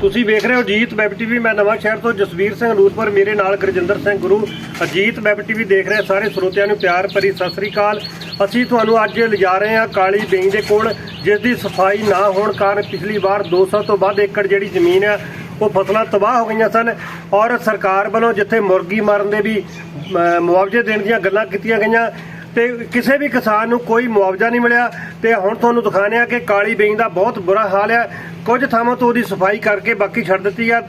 ਤੁਸੀਂ ਵੇਖ ਰਹੇ ਹੋ ਜੀਤ ਵੈਬ ਟੀਵੀ, ਮੈਂ ਨਵਾਂ ਸ਼ਹਿਰ ਤੋਂ ਜਸਵੀਰ ਸਿੰਘ ਨੂਰਪੁਰ ਮੇਰੇ ਨਾਲ ਗੁਰਜਿੰਦਰ ਸਿੰਘ ਗੁਰੂ, ਅਜੀਤ ਵੈਬ ਟੀਵੀ ਦੇਖ ਰਹੇ ਸਾਰੇ ਸਰੋਤਿਆਂ ਨੂੰ ਪਿਆਰ ਭਰੀ ਸਤਿ ਸ੍ਰੀ ਅਕਾਲ। ਅਸੀਂ ਤੁਹਾਨੂੰ ਅੱਜ ਲਿਜਾ ਰਹੇ ਹਾਂ ਕਾਲੀ ਬੇਈ ਦੇ ਕੋਲ ਜਿਸ ਦੀ ਸਫ਼ਾਈ ਨਾ ਹੋਣ ਕਾਰਨ ਪਿਛਲੀ ਵਾਰ 200 ਤੋਂ ਵੱਧ ਏਕੜ ਜਿਹੜੀ ਜ਼ਮੀਨ ਆ, ਉਹ ਫਸਲਾਂ ਤਬਾਹ ਹੋ ਗਈਆਂ ਸਨ ਔਰ ਸਰਕਾਰ ਵੱਲੋਂ ਜਿੱਥੇ ਮੁਰਗੀ ਮਾਰਨ ਦੇ ਵੀ ਮੁਆਵਜ਼ੇ ਦੇਣ ਦੀਆਂ ਗੱਲਾਂ ਕੀਤੀਆਂ ਗਈਆਂ ਤੇ ਕਿਸੇ ਵੀ ਕਿਸਾਨ ਨੂੰ ਕੋਈ ਮੁਆਵਜ਼ਾ ਨਹੀਂ ਮਿਲਿਆ ਤੇ ਹੁਣ ਤੁਹਾਨੂੰ ਦਿਖਾਣੇ ਆ ਕਿ ਕਾਲੀ ਬੇਈ ਦਾ ਬਹੁਤ ਬੁਰਾ ਹਾਲ ਹੈ ਕੁਝ ਥਾਵਾਂ ਤੋਂ ਉਹਦੀ ਸਫ਼ਾਈ ਕਰਕੇ ਬਾਕੀ ਛੱਡ ਦਿੱਤੀ ਆ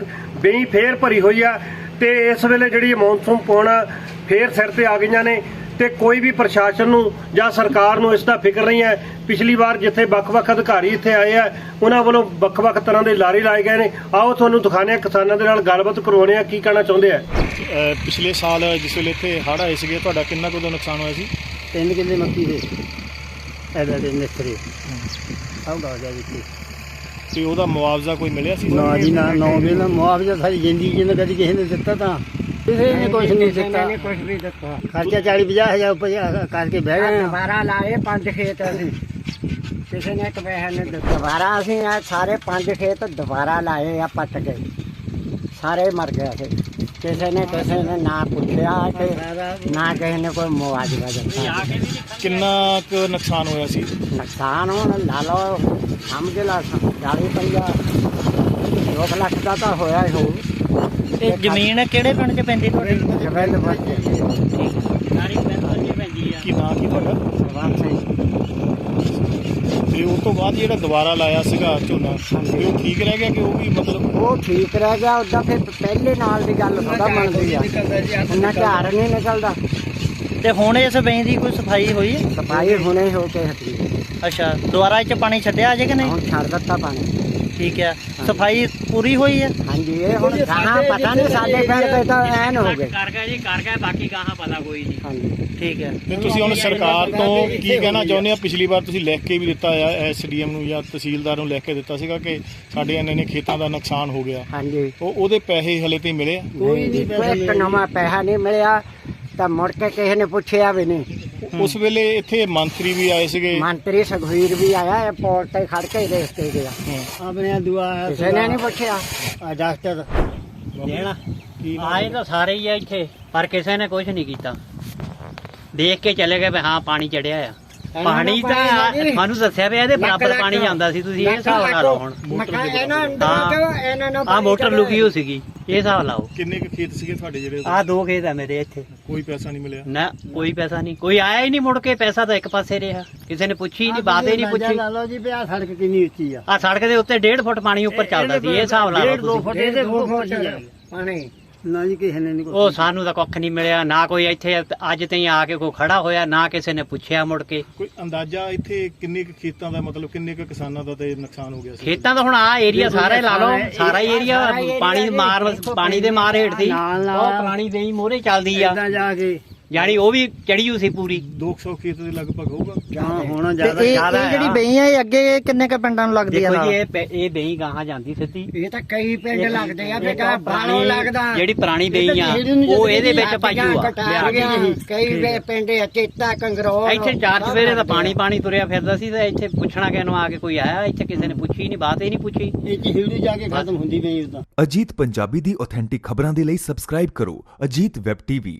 ਬੇਈ ਫੇਰ ਭਰੀ ਹੋਈ ਆ ਤੇ ਇਸ ਵੇਲੇ ਜਿਹੜੀ ਮੌਨਸੂਨ ਪਾਉਣਾ ਫੇਰ ਸਿਰ ਤੇ ਆ ਗਈਆਂ ਨੇ ਤੇ ਕੋਈ ਵੀ ਪ੍ਰਸ਼ਾਸਨ ਨੂੰ ਜਾਂ ਸਰਕਾਰ ਨੂੰ ਇਸ ਦਾ ਫਿਕਰ ਨਹੀਂ ਹੈ। ਪਿਛਲੀ ਵਾਰ ਜਿੱਥੇ ਵੱਖ-ਵੱਖ ਅਧਿਕਾਰੀ ਇੱਥੇ ਆਏ ਆ ਉਹਨਾਂ ਵੱਲੋਂ ਵੱਖ-ਵੱਖ ਤਰ੍ਹਾਂ ਦੇ ਲਾਰੇ ਲਾਏ ਗਏ ਨੇ। ਆਓ ਤੁਹਾਨੂੰ ਦਿਖਾਣੇ ਆ ਕਿਸਾਨਾਂ ਦੇ ਨਾਲ ਗੱਲਬਾਤ ਕਰਵਾਉਣੇ ਆ ਕੀ ਕਹਿਣਾ ਚਾਹੁੰਦੇ ਆ? ਪਿਛਲੇ ਸਾਲ ਜਿਸ ਵੇਲੇ ਇੱਥੇ ਹੜ੍ਹ ਆਏ ਸੀਗੇ ਤੁਹਾਡਾ ਕਿੰਨਾ ਕੁ ਦਾ ਨੁਕਸਾਨ ਹੋਇਆ ਸੀ? ਤਿੰਨ ਕਿੱਲੇ ਮੱਕੀ ਦੇ? ਇਹਦਾ ਦੇ ਨਿਸਰੇ ਸਭ ਗਾ ਗਿਆ ਵਿੱਚ ਤੇ ਉਹਦਾ ਮੁਆਵਜ਼ਾ ਕੋਈ ਮਿਲਿਆ ਸੀ? ਨਾ ਜੀ ਨਾ ਨੌ ਵੇਲਾ ਮੁਆਵਜ਼ਾ ਸਾਰੀ ਜ਼ਿੰਦਗੀ ਜਿੰਨ ਕਦੀ ਕਿਸੇ ਨੇ ਦਿੱਤਾ ਤਾਂ। ਕਿਸੇ ਨੇ ਕੁਝ ਨਹੀਂ ਦਿੱਤਾ। ਕੁਝ ਵੀ ਦਿੱਤਾ। ਖਰਚਾ 40 50 ਹਜ਼ਾਰ ਰੁਪਇਆ ਕਰਕੇ ਬਹਿ ਗਏ। ਹਾਂ। ਦੁਬਾਰਾ ਲਾਏ ਪੰਜ ਖੇਤ ਅਸੀਂ। ਕਿਸੇ ਨੇ ਨਹੀਂ ਦਿੱਤਾ। ਦੁਬਾਰਾ ਅਸੀਂ ਇਹ ਸਾਰੇ ਪੰਜ ਖੇਤ ਦੁਬਾਰਾ ਲਾਏ ਆ ਪੱਟ ਕੇ। ਸਾਰੇ ਮਰ ਗਏ ਸੀ ਕਿਸੇ ਨੇ ਕਿਸੇ ਨੇ ਨਾ ਪੁੱਛਿਆ ਤੇ ਨਾ ਕਿਸੇ ਨੇ ਕੋਈ ਮੁਆਵਜ਼ਾ ਦਿੱਤਾ। ਕਿੰਨਾ ਕੁ ਨੁਕਸਾਨ ਹੋਇਆ ਸੀ? ਨੁਕਸਾਨ ਹੁਣ ਲਾ ਲਓ ਸਮਝ ਲਾ 40 50 ਦੋ ਕੁ ਲੱਖ ਦਾ ਤਾਂ ਹੋਇਆ ਹੀ ਹੋਊ। ਤੇ ਜ਼ਮੀਨ ਕਿਹੜੇ ਪਿੰਡ 'ਚ ਪੈਂਦੀ ਤੁਹਾਡੀ? ਜਵੈਲ ਬੱਚੇ ਸਾਰੀ ਪਿੰਡ 'ਚ ਪੈਂਦੀ ਆ। ਕੀ ਨਾਂ ਕੀ ਤੁਹਾਡਾ? ਸਵਾਲ ਸਿੰਘ। ਤੇ ਉਸ ਤੋਂ ਬਾਅਦ ਜਿਹੜਾ ਦੁਬਾਰਾ ਲਾਇਆ ਸੀਗਾ ਝੋਨਾ ਤੇ ਉਹ ਠੀਕ ਰਹਿ ਗਿਆ ਕਿ ਉਹ ਵੀ ਮਤਲਬ ਉਹ ਠੀਕ ਰਹਿ ਗਿਆ ਉਦਾਂ ਫਿਰ ਪਹਿਲੇ ਨਾਲ ਦੀ ਗੱਲ ਥੋੜਾ ਬਣਦੀ ਆ। ਉਹਨਾਂ ਝਾੜ ਨਹੀਂ ਨਿਕਲਦਾ। ਤੇ ਹੁਣ ਇਸ ਬੈਂ ਦੀ ਕੋਈ ਸਫ਼ਾਈ ਹੋਈ ਸਫ਼ਾਈ ਹੁਣੇ ਹੋ ਕੇ ਹਟੀ। ਅੱਛਾ ਦੁਬਾਰਾ ਇਹ 'ਚ ਪਾਣੀ ਛੱਡਿਆ ਅਜੇ ਕਿ ਨਹੀਂ? ਹੁਣ ਛੱਡ ਦਿੱਤਾ ਪਾਣੀ। ਠੀਕ ਹੈ ਸਫ਼ਾਈ ਪੂਰੀ ਹੋਈ ਹੈ? ਹਾਂਜੀ ਇਹ ਹੁਣ ਗਾਹਾਂ ਪਤਾ ਨਹੀਂ ਸਾਡੇ ਪਿੰਡ ਤੇ ਤਾਂ ਐਨ ਹੋ ਗਏ। ਕਰ ਗਿਆ ਜੀ ਕਰ ਗਿਆ ਬਾਕੀ ਗਾਹਾਂ ਪਤਾ ਕੋਈ ਨਹੀਂ। ਹਾਂਜੀ। ਠੀਕ ਹੈ। ਤੇ ਤੁਸੀਂ ਹੁਣ ਸਰਕਾਰ ਤੋਂ ਕੀ ਕਹਿਣਾ ਚਾਹੁੰਦੇ ਆ ਪਿਛਲੀ ਵਾਰ ਤੁਸੀਂ ਲਿਖ ਕੇ ਵੀ ਦਿੱਤਾ ਆ ਐਸਡੀਐਮ ਨੂੰ ਜਾਂ ਤਹਿਸੀਲਦਾਰ ਨੂੰ ਲਿਖ ਕੇ ਦਿੱਤਾ ਸੀਗਾ ਕਿ ਸਾਡੇ ਇੰਨੇ ਨੇ ਖੇਤਾਂ ਦਾ ਨੁਕਸਾਨ ਹੋ ਗਿਆ। ਹਾਂਜੀ। ਉਹ ਉਹਦੇ ਪੈਸੇ ਹਲੇ ਤੇ ਮਿਲੇ ਆ? ਕੋਈ ਨਹੀਂ ਇੱਕ ਨਵਾਂ ਪੈਸਾ ਨਹੀਂ ਮਿਲਿਆ ਤਾਂ ਮੁੜ ਕੇ ਕਿਸੇ ਨੇ ਪੁੱਛਿਆ ਵੀ ਨਹੀਂ। ਉਸ ਵੇਲੇ ਇੱਥੇ ਮੰਤਰੀ ਵੀ ਆਏ ਸੀਗੇ। ਮੰਤਰੀ ਸੁਖਵੀਰ ਵੀ ਆਇਆ ਇਹ ਪੋਰਟ ਤੇ ਖੜ ਕੇ ਦੇਖ ਕੇ ਗਿਆ। ਆਪਣੇ ਦੁਆ ਕਿਸੇ ਨੇ ਨਹੀਂ ਪੁੱਛਿਆ। ਆ ਡਾਕਟਰ ਦੇਣਾ। ਕੀ ਨਾਮ ਆਏ ਤਾਂ ਸਾਰੇ ਹੀ ਆ ਇੱਥੇ ਪਰ ਕਿਸੇ ਨੇ ਕੁਝ ਨਹੀਂ ਕੀਤਾ। ਦੇਖ ਕੇ ਚਲੇ ਗਏ ਵੀ ਹਾਂ ਪਾਣੀ ਚੜਿਆ ਆ। ਪਾਣੀ ਤਾਂ ਤੁਹਾਨੂੰ ਦੱਸਿਆ ਪਿਆ ਇਹਦੇ ਬਰਾਬਰ ਪਾਣੀ ਜਾਂਦਾ ਸੀ ਤੁਸੀਂ ਇਹ ਹਿਸਾਬ ਲਾ ਲਓ ਹੁਣ। ਮਕਾ ਇਹਨਾਂ। ਅੰਦਰ ਇਹਨਾਂ ਨੂੰ ਆ ਮੋਟਰ ਲੁਕੀ ਹੋ ਸੀਗੀ ਇਹ ਹਿਸਾਬ ਲਾਓ। ਕਿੰਨੇ ਕੁ ਖੇਤ ਸੀਗੇ ਤੁਹਾਡੇ ਜਿਹੜੇ ਆ ਦੋ ਖੇਤ ਆ ਮੇਰੇ ਇੱਥੇ। ਕੋਈ ਪੈਸਾ ਨਹੀਂ ਮਿਲਿਆ? ਨਾ ਕੋਈ ਪੈਸਾ ਨਹੀਂ। ਕੋਈ ਆਇਆ ਹੀ ਨਹੀਂ ਮੁੜ ਕੇ ਪੈਸਾ ਤਾਂ ਇੱਕ ਪਾਸੇ ਰਿਹਾ। ਕਿਸੇ ਨੇ ਪੁੱਛੀ ਨਹੀਂ ਬਾਤ ਹੀ ਨਹੀਂ ਪੁੱਛੀ। ਲਾ ਲਓ ਜੀ ਵੀ ਆਹ ਸੜਕ ਕਿੰਨੀ ਉੱਚੀ ਆ। ਆ ਸੜਕ ਦੇ ਉੱਤੇ 1.5 ਫੁੱਟ ਪਾਣੀ ਉੱਪਰ ਚੱਲਦਾ ਸੀ ਇਹ ਹਿਸਾਬ ਲਾ ਲਓ ਤੁਸੀਂ। ਫੁੱਟ ਇਹਦੇ ਦੋ ਫੁੱਟ ਹੀ ਆ। ਪਾਣੀ ਨਾ ਜੀ ਕਿਸੇ ਨੇ ਨਹੀਂ ਉਹ ਸਾਨੂੰ ਤਾਂ ਕੁੱਖ ਨਹੀਂ ਮਿਲਿਆ ਨਾ ਕੋਈ ਇੱਥੇ ਅੱਜ ਤਾਈਂ ਆ ਕੇ ਕੋਈ ਖੜਾ ਹੋਇਆ ਨਾ ਕਿਸੇ ਨੇ ਪੁੱਛਿਆ ਮੁੜ ਕੇ। ਕੋਈ ਅੰਦਾਜ਼ਾ ਇੱਥੇ ਕਿੰਨੇ ਕੁ ਖੇਤਾਂ ਦਾ ਮਤਲਬ ਕਿੰਨੇ ਕੁ ਕਿਸਾਨਾਂ ਦਾ ਤੇ ਨੁਕਸਾਨ ਹੋ ਗਿਆ ਸੀ? ਖੇਤਾਂ ਦਾ ਹੁਣ ਆ ਏਰੀਆ ਸਾਰਾ ਹੀ ਲਾ ਲਓ ਸਾਰਾ ਹੀ ਏਰੀਆ ਪਾਣੀ ਦੇ ਮਾਰ ਪਾਣੀ ਦੇ ਮਾਰ ਹੇਠ ਨਾਲ ਨਾਲ ਉਹ ਪੁਰਾਣੀ ਦੇਈ ਮੋਰੇ ਚੱਲਦੀ ਆ। ਇਦਾਂ ਜਾ ਕੇ ਯਾਨੀ ਉਹ ਵੀ ਚੜੀ ਹੋਈ ਸੀ ਪੂਰੀ। 200 ਖੇਤ ਦੇ ਲਗਭਗ ਹੋਊਗਾ। ਹਾਂ। ਹੁਣ ਜ਼ਿਆਦਾ ਇਹ ਜ਼ਿਆਦਾ ਜਿਹੜੀ ਬਈ ਹੈ ਅੱਗੇ ਕਿੰਨੇ ਕ ਪਿੰਡਾਂ ਨੂੰ ਲੱਗਦੀ ਦੇਖੋ ਜੀ ਇਹ ਪੈ- ਇਹ ਦੇਈ ਗਾਹਾਂ ਜਾਂਦੀ ਸਿੱਧੀ। ਇਹ ਤਾਂ ਕਈ ਪਿੰਡ ਲੱਗਦੇ ਆ ਬੇਟਾ ਬਾਲੋਂ ਲੱਗਦਾ। ਜਿਹੜੀ ਪੁਰਾਣੀ ਬਈ ਆ ਉਹ ਇਹਦੇ ਵਿੱਚ ਪਾਜੂ ਆ ਕਟਾਰ ਗਿਆ ਕਈ ਵੇ ਪਿੰਡ ਆ, ਚੇਤਾ ਕੰਗਰੋਲ ਇੱਥੇ ਚਾਰ ਚਵੇਰੇ ਤਾਂ ਪਾਣੀ ਪਾਣੀ ਤੁਰਿਆ ਫਿਰਦਾ ਸੀ ਤੇ ਇੱਥੇ ਪੁੱਛਣਾ ਕਿਹਨੂੰ ਆ ਕੇ ਕੋਈ ਆਇਆ ਇੱਥੇ ਕਿਸੇ ਨੇ ਪੁੱਛੀ ਨਹੀਂ ਬਾਤ ਹੀ ਨਹੀਂ ਪੁੱਛੀ। ਇਹ ਚਿਹੜੀ ਜਾ ਕੇ ਖਤਮ ਹੁੰਦੀ ਪਈ ਉਦਾਂ। ਅਜੀਤ ਪੰਜਾਬੀ ਦੀ ਆਥੈਂਟਿਕ ਖਬਰਾਂ ਦੇ ਲਈ ਸਬਸਕ੍ਰਾਈਬ ਕਰੋ ਅਜੀਤ ਵੈਬ ਟੀਵੀ